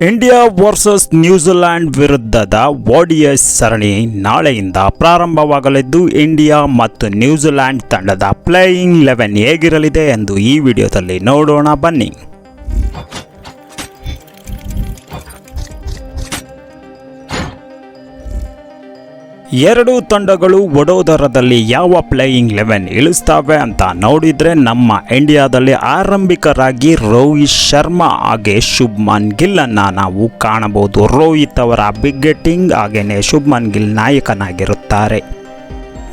India versus New Zealand ವಿರುದ್ಧದ ODIs ಸರಣಿ ನಾಳೆಯಿಂದ ಪ್ರಾರಂಭವಾಗಲಿದ್ದು, ಇಂಡಿಯಾ ಮತ್ತು ನ್ಯೂಜಿಲ್ಯಾಂಡ್ ತಂಡದ ಪ್ಲೇಯಿಂಗ್ ಲೆವೆನ್ ಹೇಗಿರಲಿದೆ ಎಂದು ಈ ವಿಡಿಯೋದಲ್ಲಿ ನೋಡೋಣ ಬನ್ನಿ. ಎರಡು ತಂಡಗಳು ವಡೋದರದಲ್ಲಿ ಯಾವ ಪ್ಲೇಯಿಂಗ್ ಲೆವೆನ್ ಇಳಿಸ್ತಾವೆ ಅಂತ ನೋಡಿದ್ರೆ ನಮ್ಮ ಇಂಡಿಯಾದಲ್ಲಿ ಆರಂಭಿಕರಾಗಿ ರೋಹಿತ್ ಶರ್ಮಾ ಹಾಗೆ ಶುಭ್ಮನ್ ಗಿಲ್ ಅನ್ನ ನಾವು ಕಾಣಬಹುದು. ರೋಹಿತ್ ಅವರ ಬಿಗ್ಗೆಟಿಂಗ್ ಹಾಗೆಯೇ ಶುಭ್ಮನ್ ಗಿಲ್ ನಾಯಕನಾಗಿರುತ್ತಾರೆ.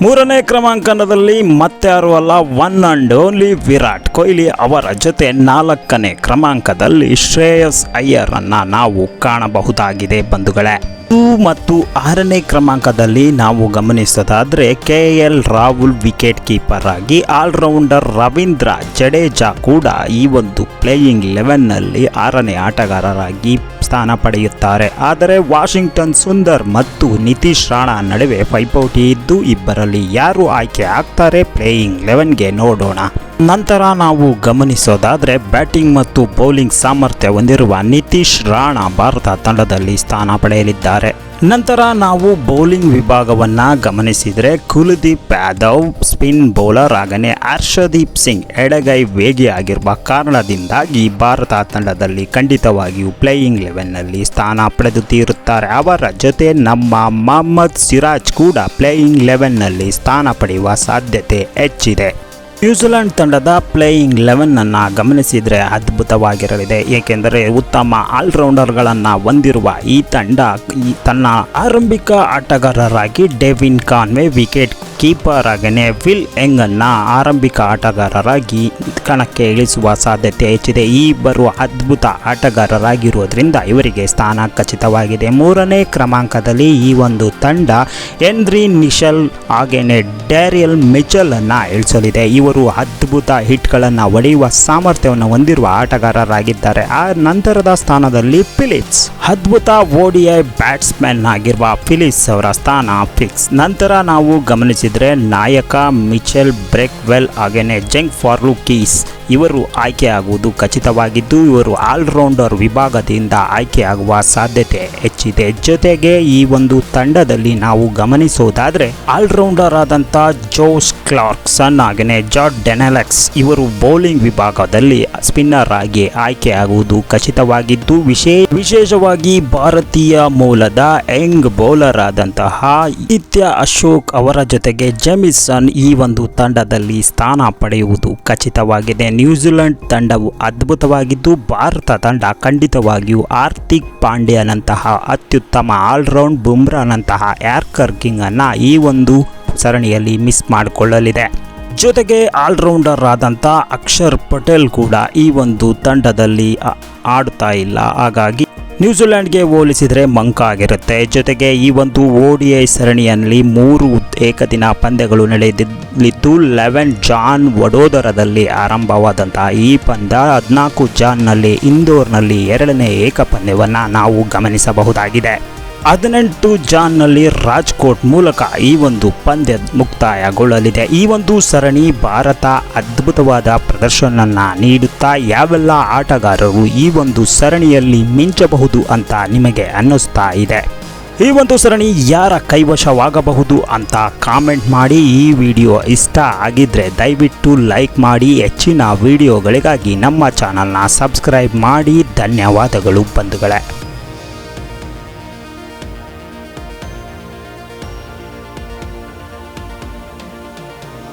ಮೂರನೇ ಕ್ರಮಾಂಕನದಲ್ಲಿ ಮತ್ತಾರು ಅಲ್ಲ one and only Virat Kohli ಅವರ ಜೊತೆ ನಾಲ್ಕನೇ ಕ್ರಮಾಂಕದಲ್ಲಿ ಶ್ರೇಯಸ್ ಅಯ್ಯರ್ ಅನ್ನ ನಾವು ಕಾಣಬಹುದಾಗಿದೆ ಬಂಧುಗಳೇ. ಐದು ಮತ್ತು ಆರನೇ ಕ್ರಮಾಂಕದಲ್ಲಿ ನಾವು ಗಮನಿಸೋದಾದರೆ K L Rahul wicket keeper ಆಗಿ ಆಲ್ರೌಂಡರ್ ರವೀಂದ್ರ ಜಡೇಜಾ ಕೂಡ ಈ ಒಂದು ಪ್ಲೇಯಿಂಗ್ ಲೆವೆನ್ನಲ್ಲಿ ಆರನೇ ಆಟಗಾರರಾಗಿ ಸ್ಥಾನ ಪಡೆಯುತ್ತಾರೆ. ಆದರೆ ವಾಷಿಂಗ್ಟನ್ ಸುಂದರ್ ಮತ್ತು ನಿತೀಶ್ ರಾಣಾ ನಡುವೆ ಪೈಪೋಟಿ ಇದ್ದು ಇಬ್ಬರಲ್ಲಿ ಯಾರು ಆಯ್ಕೆ ಆಗ್ತಾರೆ ಪ್ಲೇಯಿಂಗ್ ಲೆವೆನ್ಗೆ ನೋಡೋಣ. ನಂತರ ನಾವು ಗಮನಿಸೋದಾದರೆ ಬ್ಯಾಟಿಂಗ್ ಮತ್ತು ಬೌಲಿಂಗ್ ಸಾಮರ್ಥ್ಯ ಹೊಂದಿರುವ ನಿತೀಶ್ ರಾಣಾ ಭಾರತ ತಂಡದಲ್ಲಿ ಸ್ಥಾನ ಪಡೆಯಲಿದ್ದಾರೆ. ನಂತರ ನಾವು ಬೌಲಿಂಗ್ ವಿಭಾಗವನ್ನ ಗಮನಿಸಿದರೆ ಕುಲದೀಪ್ ಯಾದವ್, ಸ್ಪಿನ್ ಬೌಲರ್ ಆಗನೆ ಹರ್ಷದೀಪ್ ಸಿಂಗ್ ಎಡಗೈ ವೇಗಿ ಆಗಿರುವ ಕಾರಣದಿಂದಾಗಿ ಭಾರತ ತಂಡದಲ್ಲಿ ಖಂಡಿತವಾಗಿಯೂ ಪ್ಲೇಯಿಂಗ್ ಲೆವೆನ್ನಲ್ಲಿ ಸ್ಥಾನ ಪಡೆದು ತೀರುತ್ತಾರೆ ಅವರ ಜೊತೆ ನಮ್ಮ ಮೊಹಮ್ಮದ್ ಸಿರಾಜ್ ಕೂಡ ಪ್ಲೇಯಿಂಗ್ ಲೆವೆನ್ನಲ್ಲಿ ಸ್ಥಾನ ಪಡೆಯುವ ಸಾಧ್ಯತೆ ಹೆಚ್ಚಿದೆ. ನ್ಯೂಜಿಲೆಂಡ್ ತಂಡದ ಪ್ಲೇಯಿಂಗ್ ಲೆವೆನ್ ಅನ್ನು ಗಮನಿಸಿದರೆ ಅದ್ಭುತವಾಗಿರಲಿದೆ. ಏಕೆಂದರೆ ಉತ್ತಮ ಆಲ್ರೌಂಡರ್ಗಳನ್ನು ಹೊಂದಿರುವ ಈ ತಂಡ ಈ ತನ್ನ ಆರಂಭಿಕ ಆಟಗಾರರಾಗಿ ಡೇವಿನ್ ಕಾನ್ವೆ ವಿಕೆಟ್ ಕೀಪರ್ ಆಗನೆ ವಿಲ್ ಎಂಗನ್ನ ಆರಂಭಿಕ ಆಟಗಾರರಾಗಿ ಕಣಕ್ಕೆ ಇಳಿಸುವ ಸಾಧ್ಯತೆ ಹೆಚ್ಚಿದೆ. ಈ ಇಬ್ಬರು ಅದ್ಭುತ ಆಟಗಾರರಾಗಿರುವುದರಿಂದ ಇವರಿಗೆ ಸ್ಥಾನ ಖಚಿತವಾಗಿದೆ. ಮೂರನೇ ಕ್ರಮಾಂಕದಲ್ಲಿ ಈ ಒಂದು ತಂಡ ಎನ್ರಿ ನಿಶಲ್ ಹಾಗೆಯೇ ಡ್ಯಾರಿಯಲ್ ಮಿಚಲ್ ಅನ್ನ ಇಳಿಸಲಿದೆ. ಇವರು ಅದ್ಭುತ ಹಿಟ್ಗಳನ್ನು ಹೊಡೆಯುವ ಸಾಮರ್ಥ್ಯವನ್ನು ಹೊಂದಿರುವ ಆಟಗಾರರಾಗಿದ್ದಾರೆ. ಆ ನಂತರದ ಸ್ಥಾನದಲ್ಲಿ ಫಿಲಿಪ್ಸ್ ಅದ್ಭುತ ಓಡಿಐ ಬ್ಯಾಟ್ಸ್ಮನ್ ಆಗಿರುವ ಫಿಲಿಪ್ಸ್ ಅವರ ಸ್ಥಾನ ಫಿಕ್ಸ್. ನಂತರ ನಾವು ಗಮನಿಸಿದರೆ ನಾಯಕ ಮಿಚೆಲ್ ಬ್ರೇಕ್ವೆಲ್ ಹಾಗೇನೆ ಜಂಗ್ ಫಾರ್ಲುಕೀಸ್ ಇವರು ಆಯ್ಕೆಯಾಗುವುದು ಖಚಿತವಾಗಿದ್ದು, ಇವರು ಆಲ್ರೌಂಡರ್ ವಿಭಾಗದಿಂದ ಆಯ್ಕೆಯಾಗುವ ಸಾಧ್ಯತೆ ಹೆಚ್ಚಿದೆ. ಜೊತೆಗೆ ಈ ಒಂದು ತಂಡದಲ್ಲಿ ನಾವು ಗಮನಿಸುವುದಾದರೆ ಆಲ್ರೌಂಡರ್ ಆದಂಥ ಜೋಸ್ ಕ್ಲಾರ್ಕ್ಸನ್ ಹಾಗೆಯೇ ಜಾರ್ಡ್ ಡೆನೆಲೆಕ್ಸ್ ಇವರು ಬೌಲಿಂಗ್ ವಿಭಾಗದಲ್ಲಿ ಸ್ಪಿನ್ನರ್ ಆಗಿ ಆಯ್ಕೆಯಾಗುವುದು ಖಚಿತವಾಗಿದ್ದು ವಿಶೇಷ ವಿಶೇಷವಾಗಿ ಭಾರತೀಯ ಮೂಲದ ಯಂಗ್ ಬೌಲರ್ ಆದಂತಹ ನಿತ್ಯ ಅಶೋಕ್ ಅವರ ಜೊತೆಗೆ ಜೆಮಿಸನ್ ಈ ಒಂದು ತಂಡದಲ್ಲಿ ಸ್ಥಾನ ಪಡೆಯುವುದು ಖಚಿತವಾಗಿದೆ. ನ್ಯೂಜಿಲೆಂಡ್ ತಂಡವು ಅದ್ಭುತವಾಗಿದ್ದು, ಭಾರತ ತಂಡ ಖಂಡಿತವಾಗಿಯೂ ಹಾರ್ದಿಕ್ ಪಾಂಡ್ಯನಂತಹ ಅತ್ಯುತ್ತಮ ಆಲ್ರೌಂಡ್ ಬುಮ್ರಾನಂತಹ ಯಾರ್ಕರ್ ಕಿಂಗ್ ಅನ್ನ ಈ ಒಂದು ಸರಣಿಯಲ್ಲಿ ಮಿಸ್ ಮಾಡಿಕೊಳ್ಳಲಿದೆ. ಜೊತೆಗೆ ಆಲ್ರೌಂಡರ್ ಆದಂಥ ಅಕ್ಷರ್ ಪಟೇಲ್ ಕೂಡ ಈ ಒಂದು ತಂಡದಲ್ಲಿ ಆಡ್ತಾ ಇಲ್ಲ. ಹಾಗಾಗಿ ನ್ಯೂಜಿಲೆಂಡ್ಗೆ ಹೋಲಿಸಿದರೆ ಮಂಕ ಆಗಿರುತ್ತೆ. ಜೊತೆಗೆ ಈ ಒಂದು ಓಡಿಐ ಸರಣಿಯಲ್ಲಿ ಮೂರು ಏಕದಿನ ಪಂದ್ಯಗಳು ನಡೆಯಲಿದ್ದು, ಲೆವೆನ್ ಜಾನ್ ವಡೋದರದಲ್ಲಿ ಆರಂಭವಾದಂತಹ ಈ ಪಂದ್ಯ ಹದಿನಾಲ್ಕು ಜಾನ್ನಲ್ಲಿ ಇಂದೋರ್ನಲ್ಲಿ ಎರಡನೇ ಏಕಪಂದ್ಯವನ್ನು ನಾವು ಗಮನಿಸಬಹುದಾಗಿದೆ. ಹದಿನೆಂಟು ಜಾನ್ನಲ್ಲಿ ರಾಜ್ಕೋಟ್ ಮೂಲಕ ಈ ಒಂದು ಪಂದ್ಯ ಮುಕ್ತಾಯಗೊಳ್ಳಲಿದೆ. ಈ ಒಂದು ಸರಣಿ ಭಾರತ ಅದ್ಭುತವಾದ ಪ್ರದರ್ಶನ ನೀಡುತ್ತಾ ಯಾವೆಲ್ಲ ಆಟಗಾರರು ಈ ಒಂದು ಸರಣಿಯಲ್ಲಿ ಮಿಂಚಬಹುದು ಅಂತ ನಿಮಗೆ ಅನ್ನಿಸ್ತಾ ಇದೆ. ಈ ಒಂದು ಸರಣಿ ಯಾರ ಕೈವಶವಾಗಬಹುದು ಅಂತ ಕಾಮೆಂಟ್ ಮಾಡಿ. ಈ ವಿಡಿಯೋ ಇಷ್ಟ ಆಗಿದ್ರೆ ದಯವಿಟ್ಟು ಲೈಕ್ ಮಾಡಿ. ಹೆಚ್ಚಿನ ವಿಡಿಯೋಗಳಿಗಾಗಿ ನಮ್ಮ ಚಾನಲ್ನ ಸಬ್ಸ್ಕ್ರೈಬ್ ಮಾಡಿ. ಧನ್ಯವಾದಗಳು ಬಂಧುಗಳೇ.